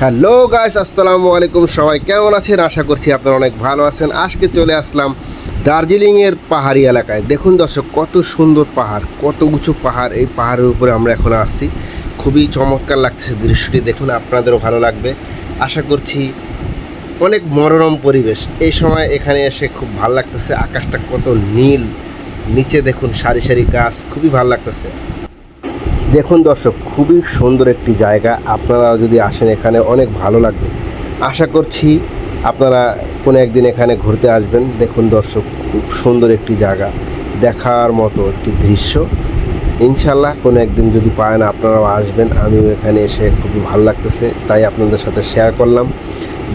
Hello guys, আসসালামু আলাইকুম। সবাই কেমন আছেন? আশা করছি আপনারা অনেক ভালো আছেন। আজকে চলে আসলাম দার্জিলিংয়ের পাহাড়ি এলাকায়। দেখুন দর্শক, কত সুন্দর পাহাড়, কত উঁচু পাহাড়। এই পাহাড়ের উপরে আমরা এখন আসছি খুবই চমৎকার লাগতেছে দৃশ্যটি। দেখুন, আপনাদেরও ভালো লাগবে। আশা করছি অনেক মনোরম পরিবেশ। এই সময় এখানে এসে খুব ভালো লাগতেছে। আকাশটা কত নীল। নিচে দেখুন, সারি সারি গাছ। খুবই ভালো লাগতেছে। দেখুন দর্শক, খুবই সুন্দর একটি জায়গা। আপনারা যদি আসেন এখানে, অনেক ভালো লাগবে। আশা করছি আপনারা কোনো একদিন এখানে ঘুরতে আসবেন। দেখুন দর্শক, খুব সুন্দর একটি জায়গা। দেখার মতো একটি দৃশ্য। ইনশাল্লাহ কোনো একদিন যদি পায় না আপনারাও আসবেন। আমিও এখানে এসে খুবই ভালো লাগতেছে, তাই আপনাদের সাথে শেয়ার করলাম।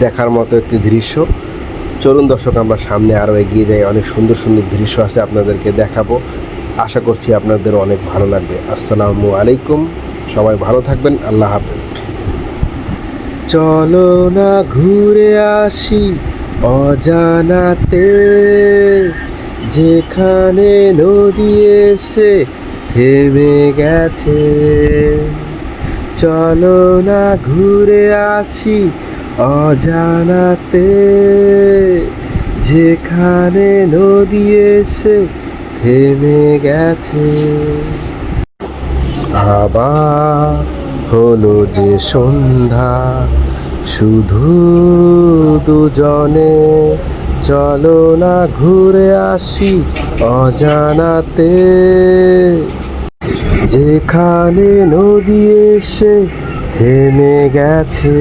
দেখার মতো একটি দৃশ্য। চলুন দর্শক, আমরা সামনে আরও এগিয়ে যাই। অনেক সুন্দর সুন্দর দৃশ্য আছে আপনাদেরকে দেখাবো। আশা করছি আপনাদের অনেক ভালো লাগবে। আসসালামু আলাইকুম। সবাই ভালো থাকবেন। আল্লাহ হাফেজ। চলো না ঘুরে আসি অজানাতে, যেখানে নদী এসে থেমে গেছে। চলো না ঘুরে আসি অজানাতে, যেখানে নদী এসে থেমে গেছে। আবার হলো যে সন্ধ্যা, শুধু দুজনে। চলো না ঘুরে আসি অজানাতে। যেখানে নদী এসে থেমে গেছে।